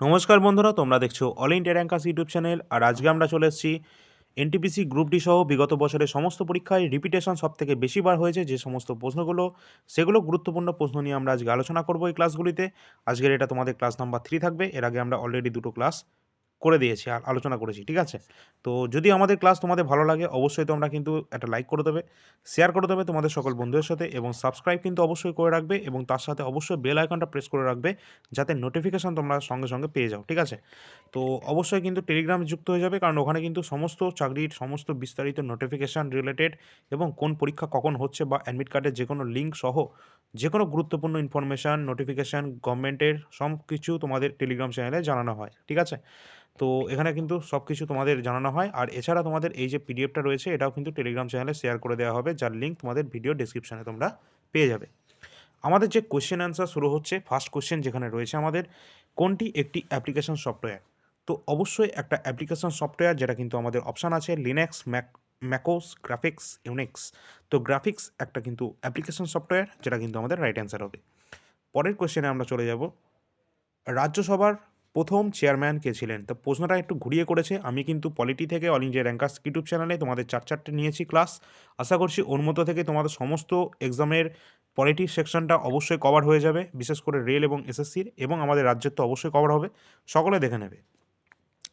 নমস্কার বন্ধুরা, তোমরা দেখছ all India rankers YouTube channel. আর আজকে আমরা চলে এসেছি এনটিপিসি গ্রুপ ডি সহ বিগত বছরের সমস্ত পরীক্ষায় রিপিটেশন সব থেকে বেশিবার হয়েছে যে সমস্ত প্রশ্নগুলো, সেগুলো গুরুত্বপূর্ণ প্রশ্ন নিয়ে আমরা আজকে আলোচনা করব এই ক্লাসগুলিতে আজকের এটা তোমাদের ক্লাস নাম্বার থ্রি থাকবে, এর আগে আমরা অলরেডি দুটো ক্লাস করে দিয়েছি আর আলোচনা করেছি, ঠিক আছে? তো যদি আমাদের ক্লাস তোমাদের ভালো লাগে, অবশ্যই তোমরা কিন্তু একটা লাইক করে দেবে, শেয়ার করে দেবে তোমাদের সকল বন্ধুদের সাথে এবং সাবস্ক্রাইব কিন্তু অবশ্যই করে রাখবে এবং তার সাথে অবশ্যই বেল আইকনটা প্রেস করে রাখবে যাতে নোটিফিকেশান তোমরা সঙ্গে সঙ্গে পেয়ে যাও, ঠিক আছে? তো অবশ্যই কিন্তু টেলিগ্রাম যুক্ত হয়ে যাবে কারণ ওখানে কিন্তু সমস্ত চাকরির সমস্ত বিস্তারিত নোটিফিকেশান রিলেটেড এবং কোন পরীক্ষা কখন হচ্ছে বা অ্যাডমিট কার্ডের যে কোনো লিঙ্ক সহ যে কোনো গুরুত্বপূর্ণ ইনফরমেশান নোটিফিকেশান গভর্নমেন্টের সব কিছু তোমাদের টেলিগ্রাম চ্যানেলে জানানো হয়, ঠিক আছে? তো এখানে কিন্তু সব কিছু তোমাদের জানানো হয়। আর এছাড়া তোমাদের এই যে পিডিএফটা রয়েছে, এটাও কিন্তু টেলিগ্রাম চ্যানেলে শেয়ার করে দেওয়া হবে, যার লিঙ্ক তোমাদের ভিডিও ডিসক্রিপশানে তোমরা পেয়ে যাবে। আমাদের যে কোয়েশ্চেন অ্যান্সার শুরু হচ্ছে ফার্স্ট কোয়েশ্চেন যেখানে রয়েছে আমাদের, কোনটি একটি অ্যাপ্লিকেশন সফটওয়্যার তো অবশ্যই একটা অ্যাপ্লিকেশন সফটওয়্যার যেটা কিন্তু আমাদের অপশান আছে Linux Mac macOS graphics Unix তো গ্রাফিক্স একটা কিন্তু অ্যাপ্লিকেশন সফটওয়্যার যেটা কিন্তু আমাদের রাইট অ্যান্সার হবে। পরের কোয়েশ্চেনে আমরা চলে যাব। রাজ্যসভার প্রথম চেয়ারম্যান কে ছিলেন। তো প্রশ্নটা একটু ঘুরিয়ে করেছে। আমি কিন্তু পলিটি থেকে অল ইন্ডিয়া র্যাঙ্কার্স ইউটিউব চ্যানেলে তোমাদের চার চারটে নিয়েছি ক্লাস আশা করছি ওর মধ্যে থেকে তোমাদের সমস্ত এক্সামের পলিটি সেকশনটা অবশ্যই কভার হয়ে যাবে, বিশেষ করে রেল এবং এসএসসির এবং আমাদের রাজ্যের তো অবশ্যই কভার হবে। সকলে দেখে নেবে।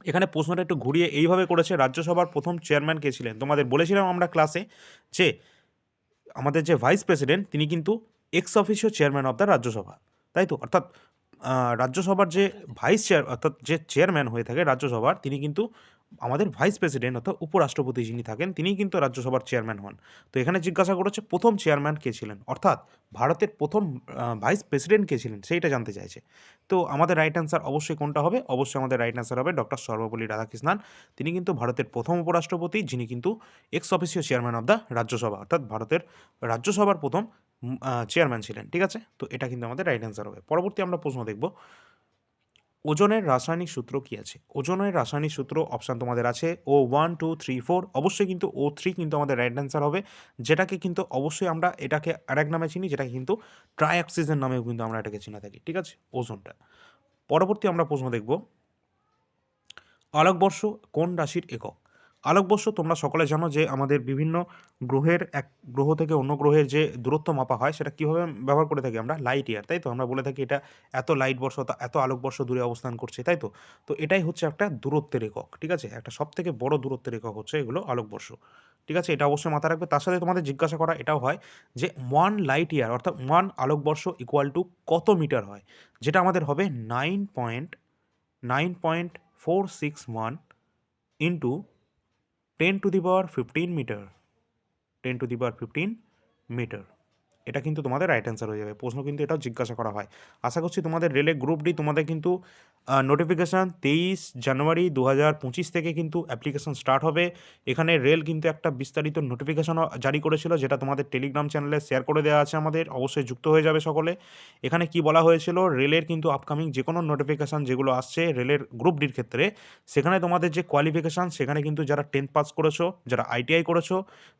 এখানে প্রশ্নটা একটু ঘুরিয়ে এইভাবে করেছে, রাজ্যসভার প্রথম চেয়ারম্যান কে ছিলেন। তোমাদের বলেছিলাম আমরা ক্লাসে যে আমাদের যে ভাইস প্রেসিডেন্ট তিনি কিন্তু ex officio chairman of the Rajya Sabha. তাই তো? অর্থাৎ রাজ্যসভার যে ভাইস চেয়ার, অর্থাৎ যে চেয়ারম্যান হয়ে থাকে রাজ্যসভার, তিনি কিন্তু আমাদের ভাইস প্রেসিডেন্ট, অর্থাৎ উপরাষ্ট্রপতি যিনি থাকেন, তিনিই কিন্তু রাজ্যসভার চেয়ারম্যান হন। তো এখানে জিজ্ঞাসা করেছে প্রথম চেয়ারম্যান কে ছিলেন? অর্থাৎ ভারতের প্রথম ভাইস প্রেসিডেন্ট কে ছিলেন? সেইটা জানতে চাইছে। তো আমাদের রাইট অ্যান্সার অবশ্যই কোনটা হবে? অবশ্যই আমাদের রাইট অ্যান্সার হবে ডক্টর সর্বপল্লী রাধাকৃষ্ণান। তিনি কিন্তু ভারতের প্রথম উপরাষ্ট্রপতি, যিনি কিন্তু ex officio chairman of the Rajya Sabha, অর্থাৎ ভারতের রাজ্যসভার প্রথম চেয়ারম্যান ছিলেন, ঠিক আছে? তো এটা কিন্তু আমাদের রাইট অ্যান্সার হবে। পরবর্তী আমরা প্রশ্ন দেখব। ওজনের রাসায়নিক সূত্র কি আছে? ওজনের রাসায়নিক সূত্র অপশান তোমাদের আছে ও ওয়ান টু থ্রি ফোর অবশ্যই কিন্তু ও থ্রি কিন্তু আমাদের রাইট অ্যান্সার হবে। যেটাকে কিন্তু অবশ্যই আমরা এটাকে আরেক নামে চিনি, যেটাকে কিন্তু ট্রাই অক্সিজেন নামেও কিন্তু আমরা এটাকে চিনে থাকি, ঠিক আছে? ওজনটা। পরবর্তী আমরা প্রশ্ন দেখব। আলোকবর্ষ কোন রাশির একক? আলোকবর্ষ তোমরা সকলে জানো যে আমাদের বিভিন্ন গ্রহের এক গ্রহ থেকে অন্য গ্রহের যে দূরত্ব মাপা হয়, সেটা কীভাবে ব্যবহার করে থাকি আমরা? লাইট ইয়ার তাই তো? আমরা বলে থাকি এটা এত লাইট বর্ষ এত আলোকবর্ষ দূরে অবস্থান করছে, তাই তো? তো এটাই হচ্ছে একটা দূরত্বের একক, ঠিক আছে? একটা সব থেকে বড় দূরত্বের একক হচ্ছে এগুলো আলোকবর্ষ, ঠিক আছে? এটা অবশ্যই মাথায় রাখবে। তার সাথে তোমাদের জিজ্ঞাসা করা এটাও হয় যে ওয়ান লাইট ইয়ার অর্থাৎ ওয়ান আলোকবর্ষ ইকুয়াল টু কত মিটার হয়? যেটা আমাদের হবে nine point nine point four six one into ten to the power fifteen metre, ten to the power fifteen metre. এটা কিন্তু তোমাদের রাইট অ্যান্সার হয়ে যাবে। প্রশ্ন কিন্তু এটাও জিজ্ঞাসা করা হয়। আশা করছি তোমাদের রেলের গ্রুপ ডি তোমাদের কিন্তু নোটিফিকেশান তেইশ জানুয়ারি দু হাজার পঁচিশ থেকে কিন্তু অ্যাপ্লিকেশন স্টার্ট হবে। এখানে রেল কিন্তু একটা বিস্তারিত নোটিফিকেশনও জারি করেছিল, যেটা তোমাদের টেলিগ্রাম চ্যানেলে শেয়ার করে দেওয়া আছে আমাদের, অবশ্যই যুক্ত হয়ে যাবে সকলে। এখানে কি বলা হয়েছিল রেলের কিন্তু আপকামিং যে কোনো নোটিফিকেশান যেগুলো আসছে রেলের গ্রুপ ডির ক্ষেত্রে, সেখানে তোমাদের যে কোয়ালিফিকেশান সেখানে কিন্তু যারা টেন্থ পাস করেছ, যারা আইটিআই করেছ,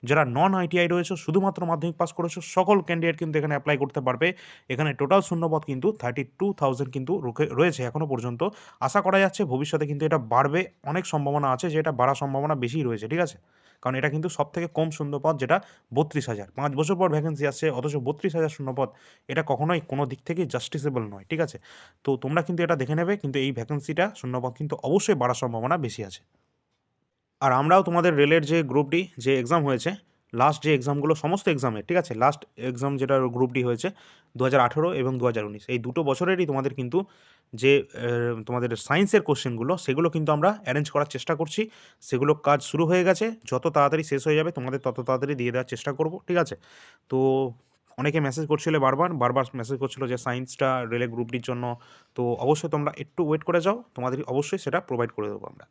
যারা নন আইটিআই রয়েছে, শুধুমাত্র মাধ্যমিক পাস করেছ, সকল ক্যান্ডিডেট কিন্তু এখানে অ্যাপ্লাই করতে পারবে। এখানে টোটাল শূন্যপদ কিন্তু থার্টি টু থাউজেন্ড কিন্তু রয়েছে এখনও পর্যন্ত। আশা করা যাচ্ছে ভবিষ্যতে কিন্তু এটা বাড়বে, অনেক সম্ভাবনা আছে যে এটা বাড়ার সম্ভাবনা বেশি রয়েছে, ঠিক আছে? কারণ এটা কিন্তু সব থেকে কম শূন্যপদ যেটা বত্রিশ হাজার। পাঁচ বছর পর ভ্যাকেন্সি আসছে, অথচ বত্রিশ হাজার শূন্যপদ এটা কখনোই কোনো দিক থেকেই জাস্টিসেবল নয়, ঠিক আছে? তো তোমরা কিন্তু এটা দেখে নেবে, কিন্তু এই ভ্যাকেন্সিটা শূন্যপদ কিন্তু অবশ্যই বাড়ার সম্ভাবনা বেশি আছে। আর আমরাও তোমাদের রেলের যে গ্রুপটি যে এক্সাম হয়েছে লাস্ট যে এক্সামগুলো সমস্ত এক্সামে ঠিক আছে? লাস্ট এক্সাম যেটা গ্রুপ ডি হয়েছে দু হাজার আঠেরো এবং দু হাজার উনিশ। এই দুটো বছরেরই তোমাদের কিন্তু যে তোমাদের সায়েন্সের কোশ্চেনগুলো সেগুলো কিন্তু আমরা অ্যারেঞ্জ করার চেষ্টা করছি। সেগুলো কাজ শুরু হয়ে গেছে। যত তাড়াতাড়ি শেষ হয়ে যাবে, তোমাদের তত তাড়াতাড়ি দিয়ে দেওয়ার চেষ্টা করব, ঠিক আছে? তো অনেকে মেসেজ করছিলে বারবার বারবার মেসেজ করছিল যে সায়েন্সটা রেলে গ্রুপ ডির জন্য। তো অবশ্যই তোমরা একটু ওয়েট করে যাও তোমাদের অবশ্যই সেটা প্রোভাইড করে দেবো আমরা।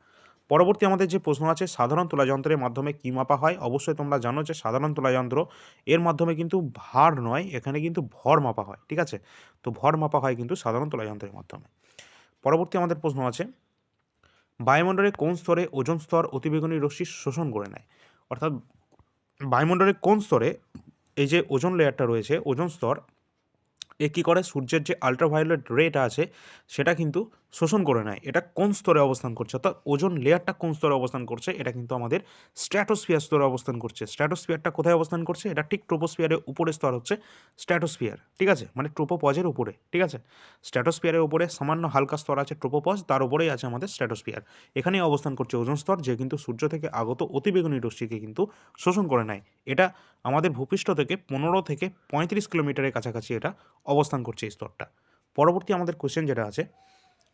পরবর্তী আমাদের যে প্রশ্ন আছে, সাধারণ তুলাযন্ত্রের মাধ্যমে কী মাপা হয়? অবশ্যই তোমরা জানো যে সাধারণ তুলাযন্ত্র এর মাধ্যমে কিন্তু ভার নয়, এখানে কিন্তু ভর মাপা হয়, ঠিক আছে? তো ভর মাপা হয় কিন্তু সাধারণ তুলাযন্ত্রের মাধ্যমে। পরবর্তী আমাদের প্রশ্ন আছে বায়ুমণ্ডলের কোন স্তরে ওজন স্তর অতিবেগুনি রশ্মি শোষণ করে নেয়? অর্থাৎ বায়ুমণ্ডলের কোন স্তরে এই যে ওজন লেয়ারটা রয়েছে, ওজন স্তর, এ কী করে? সূর্যের যে আলট্রাভায়োলেট রেটা আছে, সেটা কিন্তু শোষণ করে নেয়। এটা কোন স্তরে অবস্থান করছে? অর্থাৎ ওজন লেয়ারটা কোন স্তরে অবস্থান করছে? এটা কিন্তু আমাদের স্ট্র্যাটোস্ফিয়ার স্তরে অবস্থান করছে। স্ট্র্যাটোস্ফিয়ারটা কোথায় অবস্থান করছে? এটা ঠিক ট্রোপোস্ফিয়ারের উপরে স্তর হচ্ছে স্ট্র্যাটোস্ফিয়ার ঠিক আছে? মানে ট্রোপোপজের উপরে, ঠিক আছে? স্ট্র্যাটোস্ফিয়ারের উপরে সামান্য হালকা স্তর আছে ট্রোপোপজ তার উপরেই আছে আমাদের স্ট্র্যাটোস্ফিয়ার এখানেই অবস্থান করছে ওজন স্তর, যে কিন্তু সূর্য থেকে আগত অতিবেগুনি রশ্মিকে কিন্তু শোষণ করে নেয়। এটা আমাদের ভূপৃষ্ঠ থেকে পনেরো থেকে পঁয়ত্রিশ কিলোমিটারের কাছাকাছি এটা অবস্থান করছে এই স্তরটা। পরবর্তী আমাদের কোশ্চেন যেটা আছে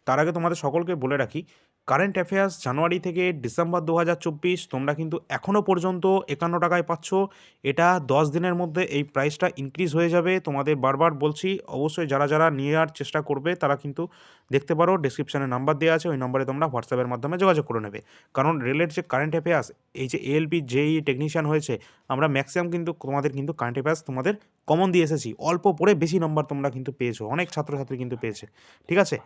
তার আগে তোমাদের সকলকে বলে রাখি কারেন্ট অ্যাফেয়ার্স জানুয়ারি থেকে ডিসেম্বর দু হাজার চব্বিশ তোমরা কিন্তু এখনও পর্যন্ত একান্ন টাকায় পাচ্ছ। এটা দশ দিনের মধ্যে এই প্রাইসটা ইনক্রিজ হয়ে যাবে। তোমাদের বারবার বলছি, অবশ্যই যারা যারা নেওয়ার চেষ্টা করবে, তারা কিন্তু দেখতে পারো ডিসক্রিপশানে নাম্বার দেওয়া আছে, ওই নম্বরে তোমরা হোয়াটসঅ্যাপের মাধ্যমে যোগাযোগ করে নেবে। কারণ রেলের যে কারেন্ট অ্যাফেয়ার্স এই যে এএলপি যেই টেকনিশিয়ান হয়েছে, আমরা ম্যাক্সিমাম কিন্তু তোমাদের কিন্তু কারেন্ট অ্যাফেয়ার্স তোমাদের কমন দিয়ে এসেছি। অল্প পড়ে বেশি নম্বর তোমরা কিন্তু পেয়েছ, অনেক ছাত্রছাত্রী কিন্তু পেয়েছে। ঠিক আছে?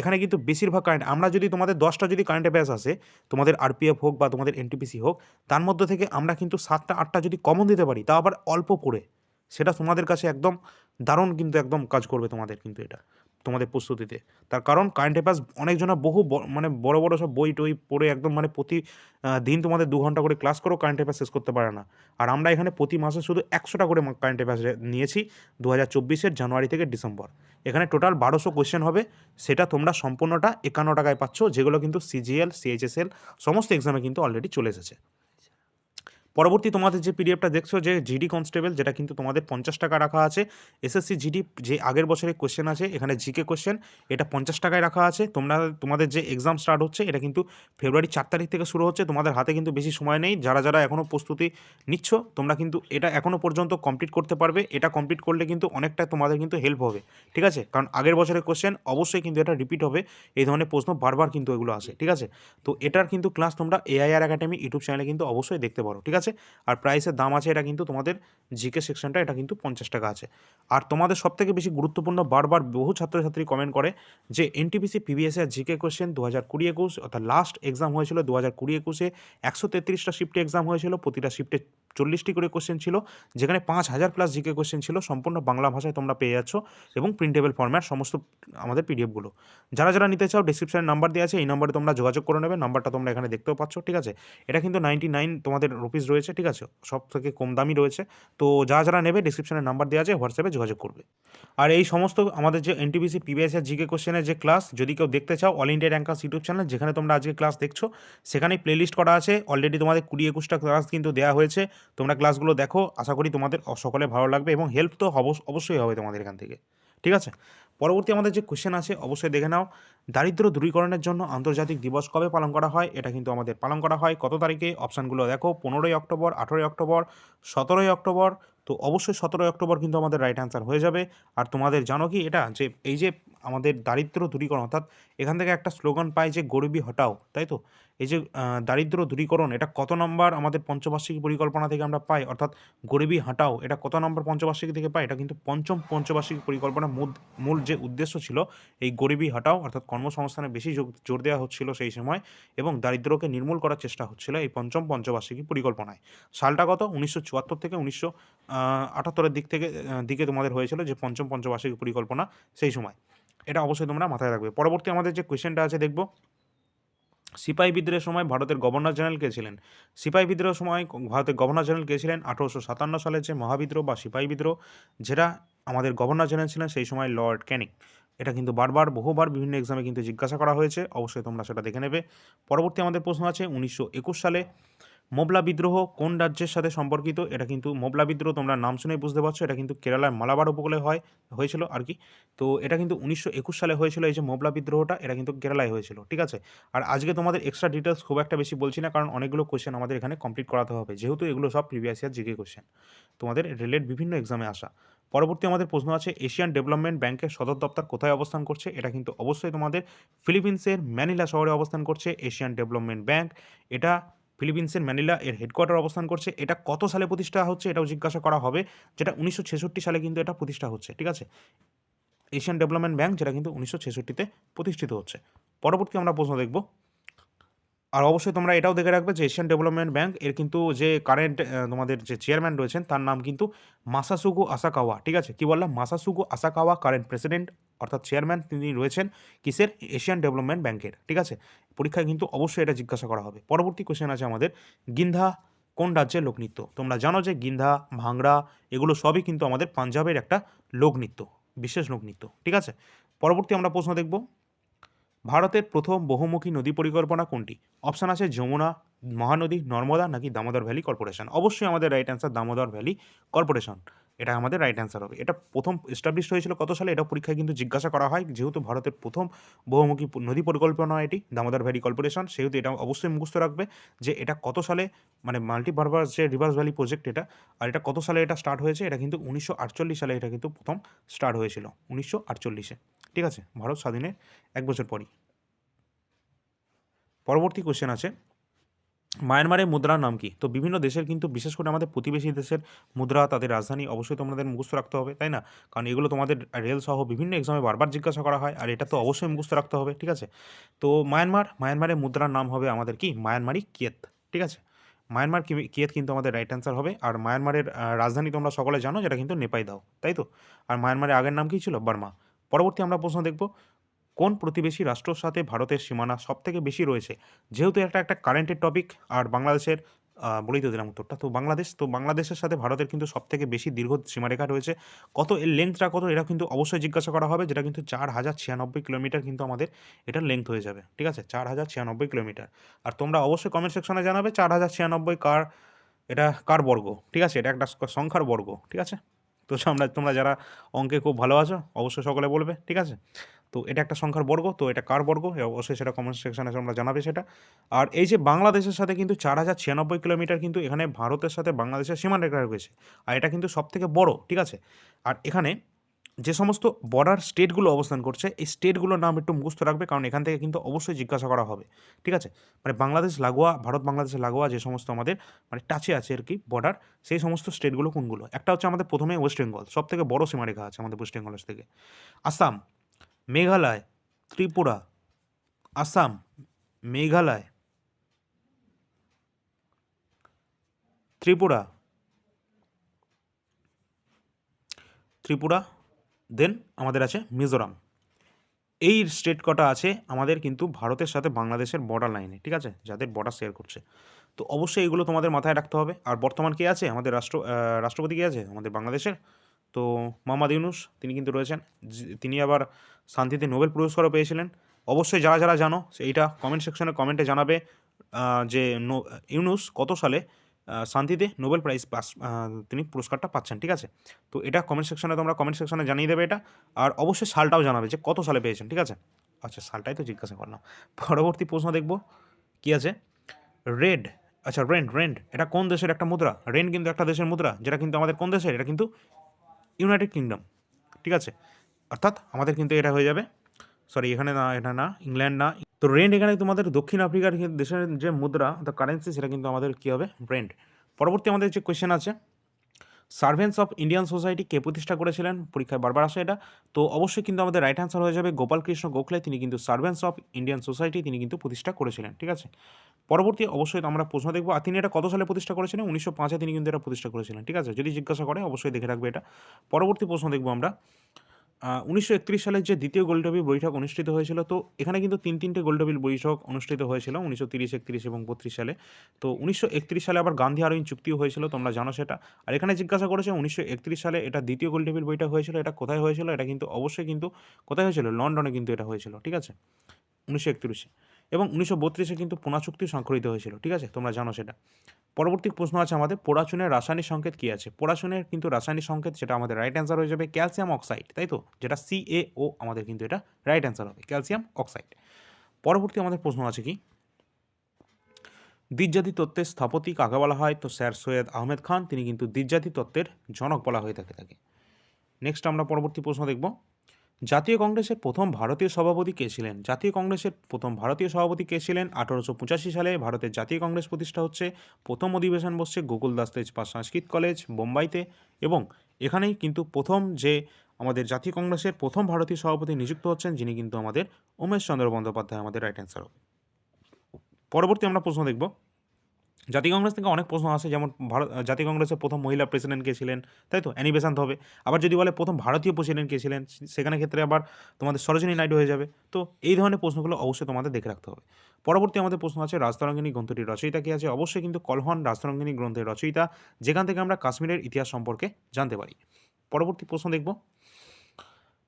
এখানে কিন্তু বেশিরভাগ কারেন্ট আমরা যদি তোমাদের দশটা যদি কারেন্ট অ্যাফেয়ার্স আসে তোমাদের আরপিএফ হোক বা তোমাদের এনটিপিসি হোক, তার মধ্যে থেকে আমরা কিন্তু সাতটা, আটটা যদি কমন দিতে পারি তা আবার অল্প পড়ে। সেটা তোমাদের কাছে একদম দারুণ কিন্তু একদম কাজ করবে তোমাদের কিন্তু এটা। তোমাদের প্রস্তুতিতে। তার কারণ কারেন্ট অ্যাফেয়ার্স অনেকজনা বহু মানে বড় বড় সব বই টই পড়ে একদম মানে প্রতি দিন তোমাদের দু ঘণ্টা করে ক্লাস করো কারেন্ট অ্যাফেয়ার্স শেষ করতে পারে না। আর আমরা এখানে প্রতি মাসে শুধু একশোটা করে কারেন্ট অ্যাফেয়ার্স নিয়েছি দু হাজার চব্বিশের জানুয়ারি থেকে ডিসেম্বর। এখানে টোটাল বারোশো কোয়েশ্চেন হবে, সেটা তোমরা সম্পূর্ণটা একান্ন টাকায় পাচ্ছ, যেগুলো কিন্তু সিজিএল সিএইচএসএল সমস্ত এক্সামে কিন্তু অলরেডি চলে এসেছে। পরবর্তী তোমাদের যে পিডিএফটা দেখছ যে জিডি কনস্টেবল যেটা কিন্তু তোমাদের পঞ্চাশ টাকা রাখা আছে এসএসসি জিডি যে আগের বছরের কোশ্চেন আছে, এখানে জিকে কোশ্চেন এটা পঞ্চাশ টাকায় রাখা আছে। তোমরা, তোমাদের যে এক্সাম স্টার্ট হচ্ছে, এটা কিন্তু ফেব্রুয়ারি চার তারিখ থেকে শুরু হচ্ছে। তোমাদের হাতে কিন্তু বেশি সময় নেই। যারা যারা এখনও প্রস্তুতি নিচ্ছ, তোমরা কিন্তু এটা এখনও পর্যন্ত কমপ্লিট করতে পারবে। এটা কমপ্লিট করলে কিন্তু অনেকটা তোমাদের কিন্তু হেল্প হবে। ঠিক আছে? কারণ আগের বছরের কোশ্চেন অবশ্যই কিন্তু এটা রিপিট হবে। এই ধরনের প্রশ্ন বারবার কিন্তু এগুলো আসে। ঠিক আছে? তো এটার কিন্তু ক্লাস তোমরা এআইআর একাডেমি ইউটিউব চ্যানেলে কিন্তু অবশ্যই দেখতে পারো। ঠিক আছে? আর প্রাইসের দাম আছে, এটা কিন্তু তোমাদের জিকে সেকশনটা এটা কিন্তু পঞ্চাশ টাকা আছে। আর তোমাদের সবথেকে বেশি গুরুত্বপূর্ণ, বারবার বহু ছাত্রছাত্রী কমেন্ট করে যে এনটিপিসি পিবিএসএ আর জিকে কোয়েশ্চেন দু হাজার কুড়ি একুশ, অর্থাৎ লাস্ট এক্সাম হয়েছিল দু হাজার কুড়ি একুশে, একশো তেত্রিশটা শিফটে এক্সাম হয়েছিল, প্রতিটা শিফটে চল্লিশটি করে কোশ্চেন ছিল, যেখানে পাঁচ হাজার প্লাস জিকে কোশ্চেন ছিল, সম্পূর্ণ বাংলা ভাষায় তোমরা পেয়ে যাচ্ছ এবং প্রিন্টেবল ফরম্যাট সমস্ত আমাদের পিডিএফগুলো যারা যারা নিতে চাও ডিসক্রিপশনে নাম্বার দেওয়া আছে, এই নাম্বারে তোমরা যোগাযোগ করে নেবে নাম্বারটা তোমরা এখানে দেখতেও পাচ্ছ, ঠিক আছে? এটা কিন্তু নাইনটি নাইন তোমাদের রুপিস রয়েছে, ঠিক আছে? সব থেকে কম দামি রয়েছে। তো যারা যারা নেবে ডিসক্রিপশনে নাম্বার দেওয়া আছে হোয়াটসঅ্যাপে যোগাযোগ করবে। আর এই সমস্ত আমাদের যে এনটিপিসি পিবিএস এর জিকে কোশ্চেনের যে ক্লাস যদি কেউ দেখতে চাও all India rankers YouTube channel যেখানে তোমরা আজকে ক্লাস দেখছ সেখানেই প্লেলিস্ট করা আছে অলরেডি তোমাদের কুড়ি একুশটা ক্লাস কিন্তু দেওয়া হয়েছে। তোমরা ক্লাসগুলো দেখো, আশা করি তোমাদের সকলে ভালো লাগবে এবং হেল্প তো অবশ্য- অবশ্যই হবে তোমাদের এখান থেকে। ঠিক আছে? পরবর্তী আমাদের যে কোশ্চেন আছে, অবশ্যই দেখে নাও। দারিদ্র দূরীকরণের জন্য আন্তর্জাতিক দিবস কবে পালন করা হয়? এটা কিন্তু আমাদের পালন করা হয়। কত তারিখে? অপশানগুলো দেখো। পনেরোই অক্টোবর, আঠেরোই অক্টোবর, সতেরোই অক্টোবর তো অবশ্যই সতেরোই অক্টোবর কিন্তু আমাদের রাইট অ্যান্সার হয়ে যাবে। আর তোমাদের জানো কি এটা? যে এই যে আমাদের দারিদ্র দূরীকরণ, অর্থাৎ এখান থেকে একটা স্লোগান পায় যে গরিবী হটাও, তাই তো? এই যে দারিদ্র দূরীকরণ, এটা কত নম্বর আমাদের পঞ্চবার্ষিকী পরিকল্পনা থেকে আমরা পাই? অর্থাৎ গরিবী হাঁটাও, এটা কত নম্বর পঞ্চবার্ষিকী থেকে পাই? এটা কিন্তু পঞ্চম পঞ্চবার্ষিকী পরিকল্পনার মূল যে উদ্দেশ্য ছিল, এই গরিবী হাঁটাও, অর্থাৎ কর্মসংস্থানে বেশি জোর দেওয়া হচ্ছিল সেই সময়, এবং দারিদ্র্যকে নির্মূল করার চেষ্টা হচ্ছিল এই পঞ্চম পঞ্চবার্ষিকী পরিকল্পনায়। সালটা কত? উনিশশো চুয়াত্তর থেকে উনিশশো আটাত্তরের দিক থেকে দিকে তোমাদের হয়েছিল যে পঞ্চম পঞ্চবার্ষিকী পরিকল্পনা সেই সময়। এটা অবশ্যই তোমরা মাথায় রাখবে। পরবর্তী আমাদের যে কোয়েশ্চেনটা আছে, দেখব। সিপাহী বিদ্রোহের সময় ভারতের গভর্নর জেনারেল কে ছিলেন? সিপাহী বিদ্রোহের সময় ভারতের গভর্নর জেনারেল কে ছিলেন? আঠারোশো সাতান্ন সালে যে মহাবিদ্রোহ বা সিপাহী বিদ্রোহ, যেটা আমাদের গভর্নর জেনারেল ছিলেন, সেই সময় লর্ড ক্যানিং এটা কিন্তু বারবার, বহুবার বিভিন্ন এক্সামে কিন্তু জিজ্ঞাসা করা হয়েছে। অবশ্যই তোমরা সেটা দেখে নেবে। পরবর্তী আমাদের প্রশ্ন আছে, উনিশশো একুশ সালে মোবলা বিদ্রোহ কোন রাজ্যের সাথে সম্পর্কিত? এটা কিন্তু মোবলা বিদ্রোহ, তোমরা নাম শুনেই বুঝতে পারছ। এটা কিন্তু কেরালার মালাবার উপকূলে হয়, হয়েছিল আর কি। তো এটা কিন্তু উনিশশো একুশ সালে হয়েছিল, এই যে মোবলা বিদ্রোহটা, এটা কিন্তু কেরালায় হয়েছিল, ঠিক আছে? আর আজকে তোমাদের এক্সট্রা ডিটেলস খুব একটা বেশি বলছি না, কারণ অনেকগুলো কোশ্চেন আমাদের এখানে কমপ্লিট করাতে হবে। যেহেতু এগুলো সব প্রিভিয়াস ইয়ার জিকে কোশ্চেন তোমাদের রিলেট বিভিন্ন এক্সামে আসা। পরবর্তী আমাদের প্রশ্ন আছে এশিয়ান ডেভেলপমেন্ট ব্যাংকের সদর দপ্তর কোথায় অবস্থান করছে? এটা কিন্তু অবশ্যই তোমাদের ফিলিপিন্সের ম্যানিলা শহরে অবস্থান করছে এশিয়ান ডেভেলপমেন্ট ব্যাংক এটা ফিলিপিন্সের ম্যানিলা এর হেডকোয়ার্টার অবস্থান করছে। এটা কত সালে প্রতিষ্ঠা হচ্ছে এটাও জিজ্ঞাসা করা হবে। যেটা উনিশশো ছেষট্টি সালে কিন্তু এটা প্রতিষ্ঠা হচ্ছে, ঠিক আছে? এশিয়ান ডেভেলপমেন্ট ব্যাংক যেটা কিন্তু উনিশশো ছেষট্টিতে প্রতিষ্ঠিত হচ্ছে। পরবর্তী আমরা প্রশ্ন দেখব। আর অবশ্যই তোমরা এটাও দেখে রাখবে যে এশিয়ান ডেভেলপমেন্ট ব্যাংক এর কিন্তু যে কারেন্ট তোমাদের যে চেয়ারম্যান রয়েছেন, তার নাম কিন্তু মাসাসুগু আসাকাওয়া ঠিক আছে? কি বললাম? মাসাসুগু আসাকাওয়া কারেন্ট প্রেসিডেন্ট অর্থাৎ চেয়ারম্যান তিনি রয়েছেন কিসের? এশিয়ান ডেভেলপমেন্ট ব্যাংকের ঠিক আছে? পরীক্ষায় কিন্তু অবশ্যই এটা জিজ্ঞাসা করা হবে। পরবর্তী কোশ্চেন আছে আমাদের গিন্ধা কোন রাজ্যের লোকনৃত্য তোমরা জানো যে গিন্ধা ভাংড়া এগুলো সবই কিন্তু আমাদের পাঞ্জাবের একটা লোকনৃত্য বিশেষ লোকনৃত্য ঠিক আছে? পরবর্তী আমরা প্রশ্ন দেখব। ভারতের প্রথম বহুমুখী নদী পরিকল্পনা কোনটি? অপশান আছে যমুনা, মহানদী, নর্মদা নাকি দামোদর ভ্যালি কর্পোরেশন? অবশ্যই আমাদের right answer Damodar valley corporation. এটা আমাদের রাইট অ্যান্সার হবে। এটা প্রথম এস্টাবলিশ হয়েছিল কত সালে? এটা পরীক্ষায় কিন্তু জিজ্ঞাসা করা হয়, যেহেতু ভারতের প্রথম বহুমুখী নদী পরিকল্পনা এটি, দামোদর ভ্যালি কর্পোরেশন, সেহেতু এটা অবশ্যই মুখস্থ রাখবে যে এটা কত সালে মানে মাল্টি পারপাস যে রিভার্স ভ্যালি প্রজেক্ট এটা, আর এটা কত সালে এটা স্টার্ট হয়েছে, এটা কিন্তু উনিশশো আটচল্লিশ সালে এটা কিন্তু প্রথম স্টার্ট হয়েছিল, উনিশশো আটচল্লিশে। ঠিক আছে? ভারত স্বাধীনের এক বছর পরই। পরবর্তী কোশ্চেন আছে মায়ানমারের মুদ্রার নাম কি? তো বিভিন্ন দেশের কিন্তু, বিশেষ করে আমাদের প্রতিবেশী দেশের মুদ্রা, তাদের রাজধানী অবশ্যই তোমাদের মুখস্থ রাখতে হবে, তাই না? কারণ এগুলো তোমাদের রেল সহ বিভিন্ন এক্সামে বারবার জিজ্ঞাসা করা হয়, আর এটা তো অবশ্যই মুখস্থ রাখতে হবে, ঠিক আছে? তো মায়ানমার মায়ানমারের মুদ্রার নাম হবে আমাদের কি? মায়ানমারি কিয়েত ঠিক আছে? মায়ানমার কিয়েত কিন্তু আমাদের রাইট অ্যান্সার হবে, আর মায়ানমারের রাজধানী তোমরা সকলে জানো, যেটা কিন্তু নেপাই দাও, তাই তো? আর মায়ানমারের আগের নাম কি ছিল? বার্মা। পরবর্তী আমরা প্রশ্ন দেখব, কোন প্রতিবেশী রাষ্ট্রর সাথে ভারতের সীমানা সব থেকে বেশি রয়েছে? যেহেতু একটা একটা কারেন্টের টপিক আর বাংলাদেশের বলেই তো দিলাম উত্তরটা। তো বাংলাদেশ, তো বাংলাদেশের সাথে ভারতের কিন্তু সব থেকে বেশি দীর্ঘ সীমারেখা রয়েছে। কত এর লেন্থটা কত, এটা কিন্তু অবশ্যই জিজ্ঞাসা করা হবে, যেটা কিন্তু চার হাজার ছিয়ানব্বই কিলোমিটার কিন্তু আমাদের এটার লেন্থ হয়ে যাবে। ঠিক আছে? চার হাজার ছিয়ানব্বই কিলোমিটার। আর তোমরা অবশ্যই কমেন্ট সেকশনে জানাবে, চার হাজার ছিয়ানব্বই কার, এটা কার বর্গ? ঠিক আছে? এটা একটা সংখ্যার বর্গ। ঠিক আছে? তো আমরা তোমরা যারা অঙ্কে খুব ভালো আছো, অবশ্যই সকলে বলবে, ঠিক আছে? তো এটা একটা সংখ্যার বর্গ, তো এটা কার বর্গ? অবশ্যই সেটা কমেন্ট সেকশনে তোমরা জানাবে সেটা। আর এই যে বাংলাদেশের সাথে কিন্তু চার হাজার ছিয়ানব্বই কিলোমিটার কিন্তু এখানে ভারতের সাথে বাংলাদেশের সীমানা রেখা রয়েছে। আর এটা কিন্তু সব থেকে বড়, ঠিক আছে? আর এখানে যে সমস্ত বর্ডার স্টেটগুলো অবস্থান করছে, এই স্টেটগুলোর নাম একটু মুখস্থ রাখবে, কারণ এখান থেকে কিন্তু অবশ্যই জিজ্ঞাসা করা হবে, ঠিক আছে? মানে বাংলাদেশ লাগোয়া, ভারত বাংলাদেশের লাগোয়া যে সমস্ত আমাদের মানে টাচে আছে আর কি বর্ডার সেই সমস্ত স্টেটগুলো কোনগুলো? একটা হচ্ছে আমাদের প্রথমে ওয়েস্ট বেঙ্গল সব থেকে বড় সীমারেখা আছে আমাদের ওয়েস্ট বেঙ্গলের থেকে। আসাম, মেঘালয়, ত্রিপুরা, আসাম, মেঘালয়, ত্রিপুরা ত্রিপুরা দেন আমাদের আছে মিজোরাম। এই স্টেট কটা আছে আমাদের কিন্তু ভারতের সাথে বাংলাদেশের বর্ডার লাইনে ঠিক আছে? যাদের বর্ডার শেয়ার করছে। তো অবশ্যই এগুলো তোমাদের মাথায় রাখতে হবে। আর বর্তমান কে আছে? আমাদের রাষ্ট্র রাষ্ট্রপতি কে আছে? আমাদের বাংলাদেশের। তো মোহাম্মদ ইউনুস, তিনি কিন্তু রয়েছেন। তিনি আবার শান্তিতে নোবেল পুরস্কারও পেয়েছিলেন। অবশ্যই যারা যারা জানো এইটা কমেন্ট সেকশনে কমেন্টে জানাবে যে ইউনুস কত সালে শান্তিতে নোবেল প্রাইজ পাস তিনি পুরস্কারটা পাচ্ছেন, ঠিক আছে? তো এটা কমেন্ট সেকশনে তোমরা কমেন্ট সেকশনে জানিয়ে দেবে এটা, আর অবশ্যই সালটাও জানাবে যে কত সালে পেয়েছেন, ঠিক আছে? আচ্ছা সালটাই তো জিজ্ঞাসা করলাম পরবর্তী প্রশ্ন দেখব, কি আছে? রেড আচ্ছা রেন্ট রেন্ট এটা কোন দেশের একটা মুদ্রা? রেন্ট কিন্তু একটা দেশের মুদ্রা, যেটা কিন্তু আমাদের কোন দেশের? এটা কিন্তু ইউনাইটেড কিংডম, ঠিক আছে? অর্থাৎ আমাদের কিন্তু এটা হয়ে যাবে সরি, এখানে না এটা না, ইংল্যান্ড না। তো রেন্ট এখানে তোমাদের দক্ষিণ আফ্রিকার দেশের যে মুদ্রা দ্য কারেন্সি সেটা কিন্তু আমাদের কী হবে? রেন্ট পরবর্তী আমাদের যে কোয়েশ্চেন আছে সার্ভেন্টস অফ ইন্ডিয়ান সোসাইটি কে প্রতিষ্ঠা করেছিলেন? পরীক্ষায় বারবার আসে এটা। তো অবশ্যই কিন্তু আমাদের রাইট অ্যান্সার হয়ে যাবে গোপাল কৃষ্ণ গোখলে। তিনি কিন্তু সার্ভেন্টস অফ ইন্ডিয়ান সোসাইটি তিনি কিন্তু প্রতিষ্ঠা করেছিলেন, ঠিক আছে? পরবর্তী অবশ্যই আমরা প্রশ্ন দেখব, আর তিনি এটা কত সালে প্রতিষ্ঠা করেছিলেন? উনিশশো পাঁচে তিনি কিন্তু এটা প্রতিষ্ঠা করেছিলেন, ঠিক আছে? যদি জিজ্ঞাসা করে, অবশ্যই দেখে রাখবে এটা। পরবর্তী প্রশ্ন দেখব আমরা। উনিশশো একত্রিশ সালের যে দ্বিতীয় গোলটেবিল বৈঠক অনুষ্ঠিত হয়েছিল, তো এখানে কিন্তু তিন তিনটে গোলটেবিল বৈঠক অনুষ্ঠিত হয়েছিল উনিশশো তিরিশ, একত্রিশ এবং বত্রিশ সালে। তো উনিশশো একত্রিশ সালে আবার গান্ধী আরোইন চুক্তিও হয়েছিল, তোমরা জানো সেটা। আর এখানে জিজ্ঞাসা করেছে উনিশশো একত্রিশ সালে এটা দ্বিতীয় গোলটেবিল বৈঠক হয়েছিল, এটা কোথায় হয়েছিল? এটা কিন্তু অবশ্যই কিন্তু কোথায় হয়েছিল? লন্ডনে কিন্তু এটা হয়েছিল, ঠিক আছে? উনিশশো একত্রিশে। এবং উনিশশো বত্রিশে কিন্তু পোনা চুক্তি স্বাক্ষরিত হয়েছিল, ঠিক আছে? তোমরা জানো সেটা। পরবর্তী প্রশ্ন আছে আমাদের পোড়াচুনের রাসায়নিক সংকেত কী আছে? পোড়াচুনের কিন্তু রাসায়নিক সংকেত, সেটা আমাদের রাইট অ্যান্সার হয়ে যাবে ক্যালসিয়াম অক্সাইড তাই তো? যেটা সিএও আমাদের কিন্তু এটা রাইট অ্যান্সার হবে ক্যালসিয়াম অক্সাইড পরবর্তী আমাদের প্রশ্ন আছে কি? দ্বিজাতি তত্ত্বের স্থপতি কাকে বলা হয়? তো স্যার সৈয়দ আহমেদ খান, তিনি কিন্তু দ্বিজাতি তত্ত্বের জনক বলা হয়ে থাকে তাকে। নেক্সট আমরা পরবর্তী প্রশ্ন দেখব। জাতীয় কংগ্রেসের প্রথম ভারতীয় সভাপতি কে ছিলেন? জাতীয় কংগ্রেসের প্রথম ভারতীয় সভাপতি কে ছিলেন? আঠারোশো পঁচাশি সালে ভারতের জাতীয় কংগ্রেস প্রতিষ্ঠা হচ্ছে। প্রথম অধিবেশন বসছে গোকুল দাস তেজপাল সংস্কৃত কলেজ, বোম্বাইতে। এবং এখানেই কিন্তু প্রথম যে আমাদের জাতীয় কংগ্রেসের প্রথম ভারতীয় সভাপতি নিযুক্ত হচ্ছেন, যিনি কিন্তু আমাদের উমেশ চন্দ্র বন্দ্যোপাধ্যায়, আমাদের রাইট অ্যান্সার পরবর্তী আমরা প্রশ্ন দেখব। জাতীয় কংগ্রেস থেকে অনেক প্রশ্ন আসে, যেমন ভারত জাতীয় কংগ্রেসের প্রথম মহিলা প্রেসিডেন্ট কে ছিলেন, তাই তো? অ্যানি বেসান্ত হবে। আবার যদি বলে প্রথম ভারতীয় প্রেসিডেন্ট কে ছিলেন সেখানে ক্ষেত্রে আবার তোমাদের সরোজিনী নাইডু হয়ে যাবে। তো এই ধরনের প্রশ্নগুলো অবশ্যই তোমাদের দেখে রাখতে হবে। পরবর্তী আমাদের প্রশ্ন আছে, রাজতরঙ্গিনী গ্রন্থটির রচয়িতা কি আছে? অবশ্যই কিন্তু কলহন রাজতরঙ্গিনী গ্রন্থের রচয়িতা, যেখান থেকে আমরা কাশ্মীরের ইতিহাস সম্পর্কে জানতে পারি। পরবর্তী প্রশ্ন দেখব,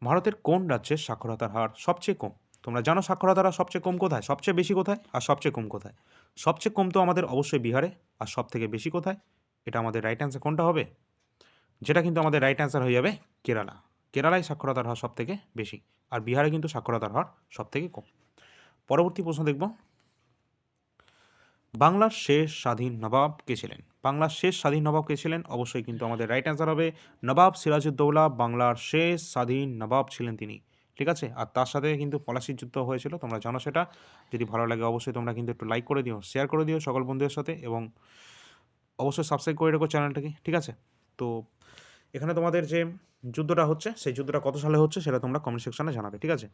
ভারতের কোন রাজ্যের সাক্ষরতার হার সবচেয়ে কম? তোমরা জানো সাক্ষরতার সবচেয়ে কম কোথায়? সবচেয়ে বেশি কোথায়? আর সবচেয়ে কম কোথায়? সবচেয়ে কম তো আমাদের অবশ্যই বিহারে। আর সব থেকে বেশি কোথায়? এটা আমাদের রাইট অ্যান্সার কোনটা হবে? যেটা কিন্তু আমাদের রাইট অ্যান্সার হয়ে যাবে কেরালা। কেরালায় সাক্ষরতার হার সব থেকে বেশি, আর বিহারে কিন্তু সাক্ষরতার হার সব থেকে কম। পরবর্তী প্রশ্ন দেখব। বাংলার শেষ স্বাধীন নবাব কে ছিলেন? বাংলার শেষ স্বাধীন নবাব কে ছিলেন? অবশ্যই কিন্তু আমাদের রাইট অ্যান্সার হবে নবাব সিরাজউদ্দৌলা। বাংলার শেষ স্বাধীন নবাব ছিলেন তিনি। ঠিক আছে? আর তার সাথে কিন্তু পলাশির যুদ্ধ হয়েছিল, তোমরা জানো সেটা। যদি ভালো লাগে অবশ্যই তোমরা কিন্তু একটু লাইক করে দিও শেয়ার করে দিও সকল বন্ধুদের সাথে এবং অবশ্যই সাবস্ক্রাইব করে রেখো চ্যানেলটাকে ঠিক আছে? তো এখানে তোমাদের যে যুদ্ধটা হচ্ছে, সেই যুদ্ধটা কত সালে হচ্ছে সেটা তোমরা কমেন্ট সেকশনে জানাবে, ঠিক আছে?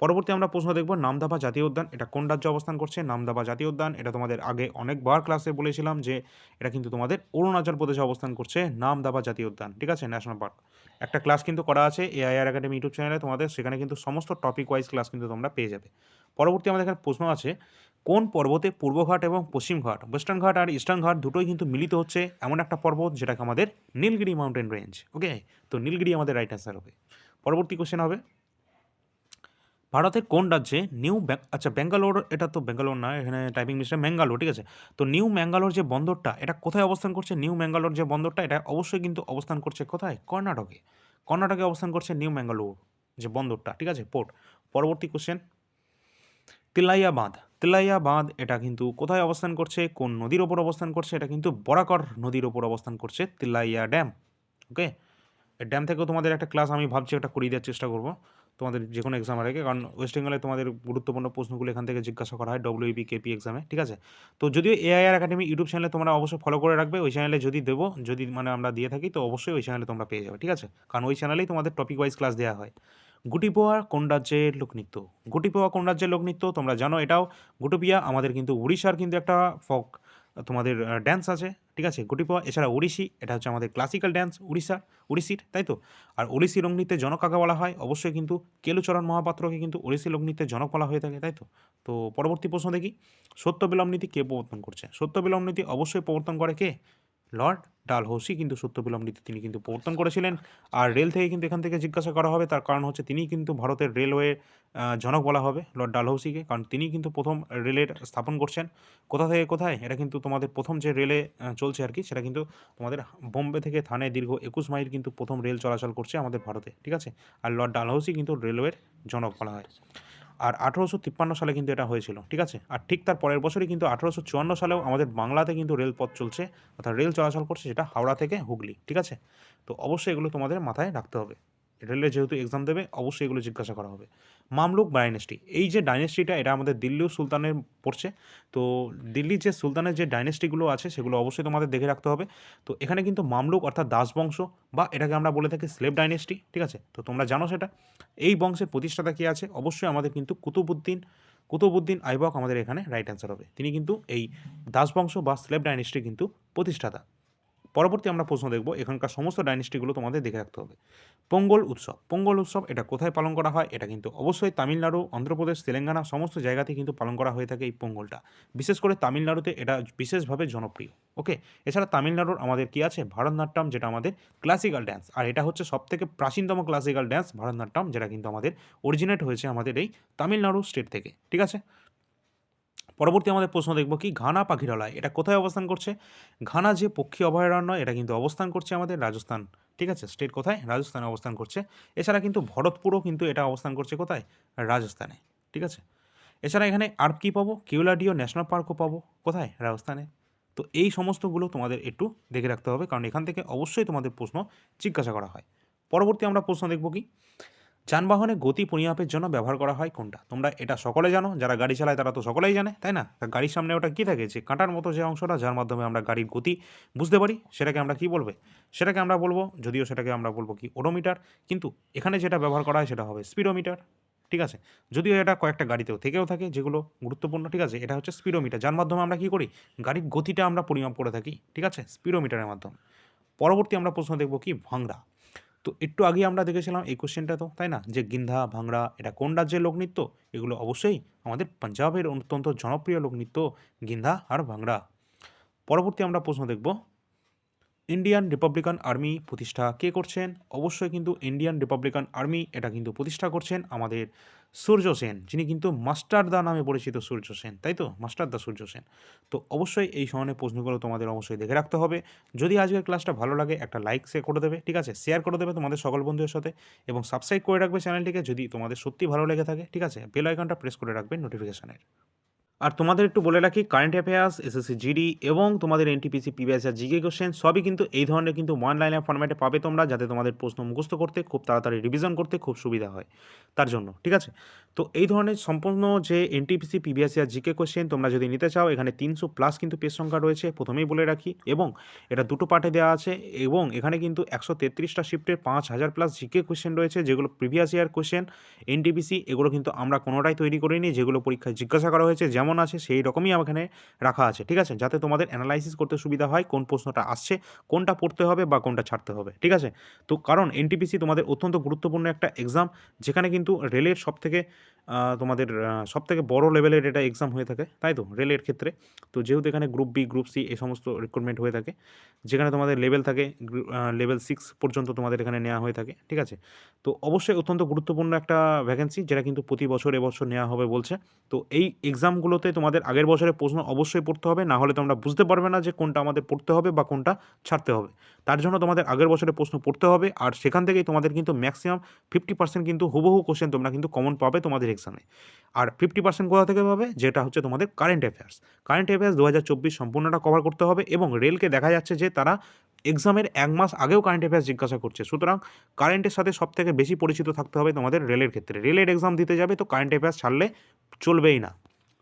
পরবর্তী আমরা প্রশ্ন দেখব নামদাবা জাতীয় উদ্যান, এটা কোন রাজ্যে অবস্থান করছে? নামদাবা জাতীয় উদ্যান, এটা তোমাদের আগে অনেকবার ক্লাসে বলেছিলাম যে এটা কিন্তু তোমাদের অরুণাচল প্রদেশে অবস্থান করছে নামদাবা জাতীয় উদ্যান, ঠিক আছে? ন্যাশনাল পার্ক একটা ক্লাস কিন্তু করা আছে এআইআর একাডেমি ইউটিউব চ্যানেলে তোমাদের, সেখানে কিন্তু সমস্ত টপিক ওয়াইজ ক্লাস কিন্তু তোমরা পেয়ে যাবে। পরবর্তী আমাদের এখানে প্রশ্ন আছে, কোন পর্বতে পূর্বঘাট এবং পশ্চিম ঘাট ওয়েস্টার্ন ঘাট আর ইস্টার্ন ঘাট দুটোই কিন্তু মিলিত হচ্ছে? এমন একটা পর্বত যেটাকে আমাদের নীলগিরি মাউন্টেন রেঞ্জ ওকে তো নীলগিরি আমাদের রাইট অ্যান্সার হবে। পরবর্তী কোশ্চেন হবে, ভারতের কোন রাজ্যে নিউ আচ্ছা ব্যাঙ্গালোর, এটা তো ব্যাঙ্গালোর না, এখানে টাইপিং মিস্টার ম্যাঙ্গালোর, ঠিক আছে? তো নিউ ম্যাঙ্গালোর যে বন্দরটা, এটা কোথায় অবস্থান করছে? নিউ ম্যাঙ্গালোর যে বন্দরটা, এটা অবশ্যই কিন্তু অবস্থান করছে কোথায়? কর্ণাটকে। কর্ণাটকে অবস্থান করছে নিউ ম্যাঙ্গালোর যে বন্দরটা, ঠিক আছে? পোর্ট পরবর্তী কোশ্চেন তিলাইয়া বাঁধ তিলাইয়া বাঁধ এটা কিন্তু কোথায় অবস্থান করছে? কোন নদীর ওপর অবস্থান করছে? এটা কিন্তু বরাকর নদীর ওপর অবস্থান করছে তিলাইয়া ড্যাম ওকে ড্যাম থেকেও তোমাদের একটা ক্লাস আমি ভাবছি একটা করিয়ে দেওয়ার চেষ্টা করব। তোমাদের যে কোনো এক্সামের আগে। কারণ ওয়েস্ট বেঙ্গলে তোমাদের গুরুত্বপূর্ণ প্রশ্নগুলো এখান থেকে জিজ্ঞাসা করা হয় ডব্লিউবি কেপি এক্সামে ঠিক আছে? তো যদিও এআইআর একাডেমি ইউটিউব চ্যানেলে তোমরা অবশ্যই ফলো করে রাখবে। ওই চ্যানেলে যদি দেবো, যদি মানে আমরা দিয়ে থাকি, তো অবশ্যই ওই চ্যানেলে তোমরা পেয়ে যাবে, ঠিক আছে? কারণ ওই চ্যানেলেই তোমাদের টপিক ওয়াইজ ক্লাস দেওয়া হয়। গুটিপোয়া কোন রাজ্যের লোকনৃত্য গুটিপোয়া কোন রাজ্যের লোকনৃত্য তোমরা জানো এটাও। গুটুপিয়া আমাদের কিন্তু উড়িষ্যার কিন্তু একটা ফক তোমাদের ড্যান্স আছে। ঠিক আছে? গুটিপোয়া এছাড়া ওড়িশি, এটা হচ্ছে আমাদের ক্লাসিক্যাল ড্যান্স উড়িষ্যা ওড়িশির তাই তো? আর ওড়িশি লগ্নিতে জনক কাকে বলা হয়? অবশ্যই কিন্তু কেলুচরণ মহাপাত্রকে কিন্তু ওড়িশি লগ্নিতে জনক বলা হয়ে থাকে, তাই তো? তো পরবর্তী প্রশ্ন দেখি। সত্য বিলম্ব নীতি কে প্রবর্তন করছে? সত্য বিলম্ব নীতি অবশ্যই প্রবর্তন করে কে? লর্ড ডালহৌসি কিন্তু সত্য বিলম্ব নীতি তিনি কিন্তু প্রবর্তন করেছিলেন। আর রেল থেকে কিন্তু এখান থেকে জিজ্ঞাসা করা হবে, তার কারণ হচ্ছে তিনি কিন্তু ভারতের রেলওয়ে জনক বলা হবে লর্ড ডালহৌসিকে, কারণ তিনি কিন্তু প্রথম রেলের স্থাপন করছেন। কোথা থেকে কোথায়? এটা কিন্তু তোমাদের প্রথম যে রেলে চলছে আর কি, সেটা কিন্তু তোমাদের বোম্বে থেকে থানে দীর্ঘ একুশ মাইল কিন্তু প্রথম রেল চলাচল করছে আমাদের ভারতে, ঠিক আছে? আর লর্ড ডালহৌসি কিন্তু রেলওয়ের জনক বলা হয়। আর আঠেরোশো তিপ্পান্ন সালে কিন্তু এটা হয়েছিল, ঠিক আছে? আর ঠিক তার পরের বছরই কিন্তু আঠেরোশো চুয়ান্ন সালেও আমাদের বাংলাতে কিন্তু রেলপথ চলছে, অর্থাৎ রেল চলাচল করছে সেটা হাওড়া থেকে হুগলি, ঠিক আছে? তো অবশ্যই এগুলো তোমাদের মাথায় রাখতে হবে। রেলে যেহেতু এক্সাম দেবে, অবশ্যই এগুলো জিজ্ঞাসা করা হবে। মামলুক ডাইনেস্টি এই যে ডাইনেস্টিটা এটা আমাদের দিল্লি সুলতানের পড়ছে। তো দিল্লির যে সুলতানের যে ডাইনেস্টিগুলো আছে, সেগুলো অবশ্যই তোমাদের দেখে রাখতে হবে। তো এখানে কিন্তু মামলুক অর্থাৎ দাস বংশ বা এটাকে আমরা বলে থাকি স্লেভ ডাইনেস্টি ঠিক আছে? তো তোমরা জানো সেটা। এই বংশের প্রতিষ্ঠাতা কী আছে? অবশ্যই আমাদের কিন্তু কুতুবুদ্দিন কুতুবুদ্দিন আইবক আমাদের এখানে রাইট অ্যান্সার হবে। তিনি কিন্তু এই দাস বংশ বা স্লেভ ডাইনেস্টির কিন্তু প্রতিষ্ঠাতা। পরবর্তী আমরা প্রশ্ন দেখব, এখানকার সমস্ত ডাইনেস্টিগুলো তোমাদের দেখে রাখতে হবে। পোঙ্গল উৎসব পোঙ্গল উৎসব এটা কোথায় পালন করা হয়? এটা কিন্তু অবশ্যই তামিলনাড়ু, অন্ধ্রপ্রদেশ, তেলেঙ্গানা সমস্ত জায়গাতে কিন্তু পালন করা হয়ে থাকে এই পোঙ্গলটা। বিশেষ করে তামিলনাড়ুতে এটা বিশেষভাবে জনপ্রিয়, ওকে? এছাড়া তামিলনাড়ুর আমাদের কি আছে? ভারতনাট্যম যেটা আমাদের ক্লাসিক্যাল ড্যান্স আর এটা হচ্ছে সবথেকে প্রাচীনতম ক্লাসিক্যাল ড্যান্স ভারতনাট্যম, যেটা কিন্তু আমাদের অরিজিনেট হয়েছে আমাদের এই তামিলনাড়ু স্টেট থেকে, ঠিক আছে? পরবর্তী আমাদের প্রশ্ন দেখব কি, ঘানা পাখিরালয়, এটা কোথায় অবস্থান করছে? ঘানা যে পক্ষী অভয়ারণ্য, এটা কিন্তু অবস্থান করছে আমাদের রাজস্থান, ঠিক আছে? স্টেট কোথায়? রাজস্থানে অবস্থান করছে। এছাড়া কিন্তু ভরতপুরও কিন্তু এটা অবস্থান করছে কোথায়? রাজস্থানে, ঠিক আছে? এছাড়া এখানে আর কি পাবো? কিউলাডিও ন্যাশনাল পার্কও পাবো কোথায়? রাজস্থানে। তো এই সমস্তগুলো তোমাদের একটু দেখে রাখতে হবে, কারণ এখান থেকে অবশ্যই তোমাদের প্রশ্ন জিজ্ঞাসা করা হয়। পরবর্তী আমরা প্রশ্ন দেখব কি যানবাহনে গতি পরিমাপের জন্য ব্যবহার করা হয় কোনটা? তোমরা এটা সকলে জানো, যারা গাড়ি চালায় তারা তো সকলেই জানে, তাই না? তা গাড়ির সামনে ওটা কী থাকে? যে কাঁটার মতো যে অংশটা, যার মাধ্যমে আমরা গাড়ির গতি বুঝতে পারি, সেটাকে আমরা কি বলবে? সেটাকে আমরা বলব, যদিও সেটাকে আমরা বলব কি ওডোমিটার, কিন্তু এখানে যেটা ব্যবহার করা হয় সেটা হবে স্পিডোমিটার, ঠিক আছে? যদিও এটা কয়েকটা গাড়িতেও থেকেও থাকে, যেগুলো গুরুত্বপূর্ণ, ঠিক আছে? এটা হচ্ছে স্পিডোমিটার, যার মাধ্যমে আমরা কী করি? গাড়ির গতিটা আমরা পরিমাপ করে থাকি, ঠিক আছে? স্পিডোমিটারের মাধ্যমে। পরবর্তী আমরা প্রশ্ন দেখব কি? ভাংড়া তো একটু আগে আমরা দেখেছিলাম এই কোশ্চেনটা তো, তাই না? যে গিন্ধা ভাংড়া এটা কোন রাজ্যের লোকনৃত্য এগুলো অবশ্যই আমাদের পাঞ্জাবের অত্যন্ত জনপ্রিয় লোকনৃত্য গিন্ধা আর ভাংড়া পরবর্তী আমরা প্রশ্ন দেখব ইন্ডিয়ান রিপাবলিকান আর্মি প্রতিষ্ঠা কে করছেন? অবশ্যই কিন্তু ইন্ডিয়ান রিপাবলিকান আর্মি এটা কিন্তু প্রতিষ্ঠা করছেন আমাদের সূর্য সেন, যিনি কিন্তু মাস্টারদা নামে পরিচিত সূর্য সেন, তাই তো? মাস্টারদা সূর্য সেন। তো অবশ্যই এই ধরনের প্রশ্নগুলো তোমাদের অবশ্যই দেখে রাখতে হবে। যদি আজকের ক্লাসটা ভালো লাগে, একটা লাইক সে করে দেবে, ঠিক আছে? শেয়ার করে দেবে তোমাদের সকল বন্ধুদের সাথে এবং সাবস্ক্রাইব করে রাখবে চ্যানেলটিকে যদি তোমাদের সত্যি ভালো লেগে থাকে, ঠিক আছে? বেল আইকনটা প্রেস করে রাখবে নোটিফিকেশানের আর তোমাদের একটু বলে রাখি কারেন্ট অ্যাফেয়ার্স এসএসসি জিডি এবং তোমাদের এনটিপিসি পিবিএস আর জিকে কোশ্চেন সবই কিন্তু এই ধরনের কিন্তু ওয়ান লাইনের ফর্ম্যাটে পাবে তোমরা, যাতে তোমাদের প্রশ্ন মুখস্থ করতে, খুব তাড়াতাড়ি রিভিশন করতে খুব সুবিধা হয়। তার জন্য, ঠিক আছে? তো এই ধরনের সম্পূর্ণ যে এনটিপিসি পিবিএস আর জিকে কোশ্চেন তোমরা যদি নিতে চাও, এখানে তিনশো প্লাস কিন্তু পেজ সংখ্যা রয়েছে, প্রথমেই বলে রাখি। এবং এটা দুটো পার্টে দেওয়া আছে এবং এখানে কিন্তু একশো তেত্রিশটা শিফটের পাঁচ হাজার প্লাস জিকে কোশ্চেন রয়েছে, যেগুলো প্রিভিয়াস ইয়ার কোশ্চেন এনটিপিসি এগুলো কিন্তু আমরা কোনোটাই তৈরি করিনি, যেগুলো পরীক্ষায় জিজ্ঞাসা করা হয়েছে, যেমন আছে সেই রকমই এখানে রাখা আছে, ঠিক আছে? যাতে তোমাদের অ্যানালাইসিস করতে সুবিধা হয়, কোন প্রশ্নটা আসছে, কোনটা পড়তে হবে বা কোনটা ছাড়তে হবে, ঠিক আছে? তো কারণ এনটিপিসি তোমাদের অত্যন্ত গুরুত্বপূর্ণ একটা এক্সাম যেখানে কিন্তু রেলের সব থেকে তোমাদের সব থেকে বড়ো লেভেলের এটা এক্সাম হয়ে থাকে, তাই তো? রেলের ক্ষেত্রে। তো যেহেতু এখানে গ্রুপ বি গ্রুপ সি এই সমস্ত রিক্রুটমেন্ট হয়ে থাকে, যেখানে তোমাদের লেভেল থাকে লেভেল সিক্স পর্যন্ত তোমাদের এখানে নেওয়া হয়ে থাকে, ঠিক আছে? তো অবশ্যই অত্যন্ত গুরুত্বপূর্ণ একটা ভ্যাকেন্সি যেটা কিন্তু প্রতি বছর এবছর নেওয়া হবে বলছে। তো এই এক্সামগুলোতে তোমাদের আগের বছরের প্রশ্ন অবশ্যই পড়তে হবে, না হলে তোমরা বুঝতে পারবে না যে কোনটা আমাদের পড়তে হবে বা কোনটা ছাড়তে হবে। তার জন্য তোমাদের আগের বছরের প্রশ্ন পড়তে হবে, আর সেখান থেকেই তোমাদের কিন্তু ম্যাক্সিমাম ফিফটি পার্সেন্ট কিন্তু হুবহু কোশ্চেন তোমরা কিন্তু কমন পাবে তোমাদের এক্সামে আর ফিফটি পার্সেন্ট কোথা থেকে হবে যেটা হচ্ছে তোমাদের কারেন্ট অ্যাফেয়ার্স কারেন্ট অ্যাফেয়ার্স দু হাজার চব্বিশ সম্পূর্ণটা কভার করতে হবে এবং রেলকে দেখা যাচ্ছে যে তারা এক্সামের এক মাস আগেও কারেন্ট অ্যাফেয়ার্স জিজ্ঞাসা করছে। সুতরাং কারেন্টের সাথে সব থেকে বেশি পরিচিত থাকতে হবে তোমাদের রেলের ক্ষেত্রে। রেলের এক্সাম দিতে যাবে তো কারেন্ট অ্যাফেয়ার্স ছাড়লে চলবেই না।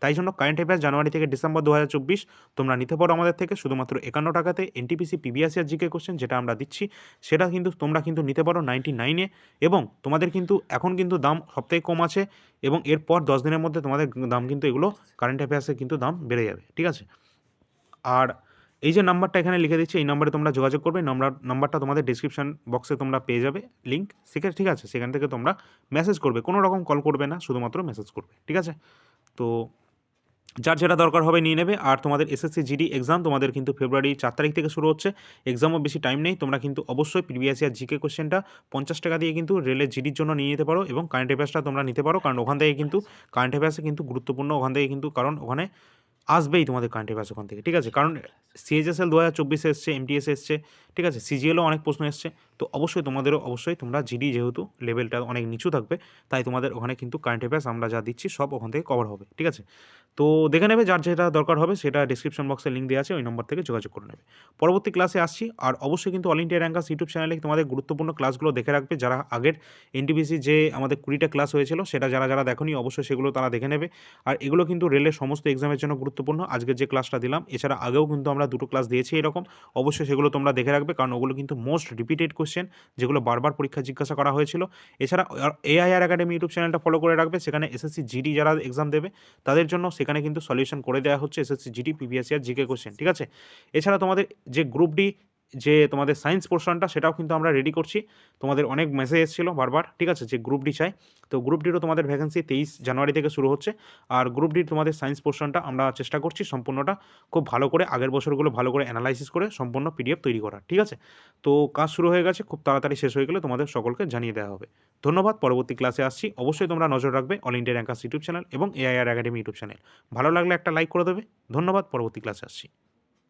তাই জন্য কারেন্ট অ্যাফেয়ার্স জানুয়ারি থেকে ডিসেম্বর দু হাজার চব্বিশ তোমরা নিতে পারো আমাদের থেকে। শুধুমাত্র একান্ন টাকাতে এনটিপিসি পিবিএস আর জিকে কোশ্চেন যেটা আমরা দিচ্ছি, সেটা কিন্তু তোমরা কিন্তু নিতে পারো নাইনটি নাইনে এবং তোমাদের কিন্তু এখন কিন্তু দাম সবথেকে কম আছে এবং এরপর দশ দিনের মধ্যে তোমাদের দাম কিন্তু এগুলো কারেন্ট অ্যাফেয়ার্সের কিন্তু দাম বেড়ে যাবে, ঠিক আছে? আর এই যে নাম্বারটা এখানে লিখে দিচ্ছি, এই নম্বরে তোমরা যোগাযোগ করবে নাম্বার নাম্বারটা তোমাদের ডিসক্রিপশন বক্সে তোমরা পেয়ে যাবে লিঙ্ক সেখানে, ঠিক আছে? সেখান থেকে তোমরা মেসেজ করবে, কোনো রকম কল করবে না, শুধুমাত্র মেসেজ করবে, ঠিক আছে? তো যার যেটা দরকার হবে নিয়ে নেবে। আর তোমাদের এসএসসি জিডি এক্সাম তোমাদের কিন্তু ফেব্রুয়ারি চার তারিখ থেকে শুরু হচ্ছে। এক্সামও বেশি টাইম নেই। তোমরা কিন্তু অবশ্যই প্রিভিয়াস ইয়ার জিকে কোশ্চেনটা পঞ্চাশ টাকা দিয়ে কিন্তু রেলের জিডির জন্য নিয়ে নিতে পারো এবং কারেন্ট অ্যাফেয়ার্সটা তোমরা নিতে পারো। কারণ ওখান থেকে কিন্তু কারেন্ট অ্যাফেয়ার্সে কিন্তু গুরুত্বপূর্ণ। ওখান থেকে কিন্তু কারণ ওখানে আসবেই তোমাদের কারেন্ট অ্যাফেয়ার্স ওখান থেকে। ঠিক আছে? কারণ সিএইচএসএল দু হাজার চব্বিশে এসছে এমটিএস এসছে। ঠিক আছে? সিজিএলও অনেক প্রশ্ন এসছে। তো অবশ্যই তোমাদেরও, অবশ্যই তোমরা জিডি যেহেতু লেভেলটা অনেক নিচু থাকবে, তাই তোমাদের ওখানে কিন্তু কারেন্ট অ্যাফেয়ার্স আমরা যা দিচ্ছি সব ওখান থেকে কভার হবে, ঠিক আছে? তো দেখে নেবে যার যেটা দরকার হবে, সেটা ডিসক্রিপশন বক্সে লিঙ্ক দেওয়া আছে, ওই নম্বর থেকে যোগাযোগ করে নেবে। পরবর্তী ক্লাসে আসছি, আর অবশ্যই কিন্তু অল ইন্ডিয়া র্যাঙ্কার্স ইউটিউব চ্যানেলে তোমাদের গুরুত্বপূর্ণ ক্লাসগুলো দেখে রাখবে, যারা আগের এনটিপিসি যে আমাদের কুড়িটা ক্লাস হয়েছিল, সেটা যারা যারা দেখনি, অবশ্যই সেগুলো তারা দেখে নেবে। আর এগুলো কিন্তু রেলের সমস্ত এক্সামের জন্য গুরুত্বপূর্ণ। আজকের যে ক্লাসটা দিলাম, এছাড়া আগেও কিন্তু আমরা দুটো ক্লাস দিয়েছি এরকম। অবশ্যই সেগুলো তোমরা দেখে কারণ ওগুলো কিন্তু মোস্ট রিপিটেড কোশ্চেন যেগুলো বারবার পরীক্ষা জিজ্ঞাসা করা হয়েছিল। এছাড়া এআইআর একাডেমি ইউটিউব চ্যানেলটা ফলো করে রাখবে, সেখানে এসএসসি জিডি যারা এক্সাম দেবে, তাদের জন্য সেখানে কিন্তু সলিউশন করে দেওয়া হচ্ছে এসএসসি জিডি আর জিকে কোশ্চেন ঠিক আছে? এছাড়া তোমাদের যে গ্রুপ ডি যে তোমাদের সায়েন্স পোর্শনটা সেটাও কিন্তু আমরা রেডি করছি। তোমাদের অনেক মেসেজ এসেছিল বারবার, ঠিক আছে? যে গ্রুপ ডি চাই। তো গ্রুপ ডিরও তোমাদের ভ্যাকেন্সি তেইশ জানুয়ারি থেকে শুরু হচ্ছে। আর গ্রুপ ডির তোমাদের সায়েন্স পোর্শনটা আমরা চেষ্টা করছি সম্পূর্ণটা খুব ভালো করে, আগের বছরগুলো ভালো করে অ্যানালাইসিস করে সম্পূর্ণ পিডিএফ তৈরি করা ঠিক আছে? তো কাজ শুরু হয়ে গেছে, খুব তাড়াতাড়ি শেষ হয়ে গেলে তোমাদের সকলকে জানিয়ে দেওয়া হবে। ধন্যবাদ, পরবর্তী ক্লাসে আসছি। অবশ্যই তোমরা নজর রাখবে all India rankers YouTube channel এবং এআইআর একাডেমি ইউটিউব চ্যানেল ভালো লাগলে একটা লাইক করে দেবে। ধন্যবাদ, পরবর্তী ক্লাসে আসছি।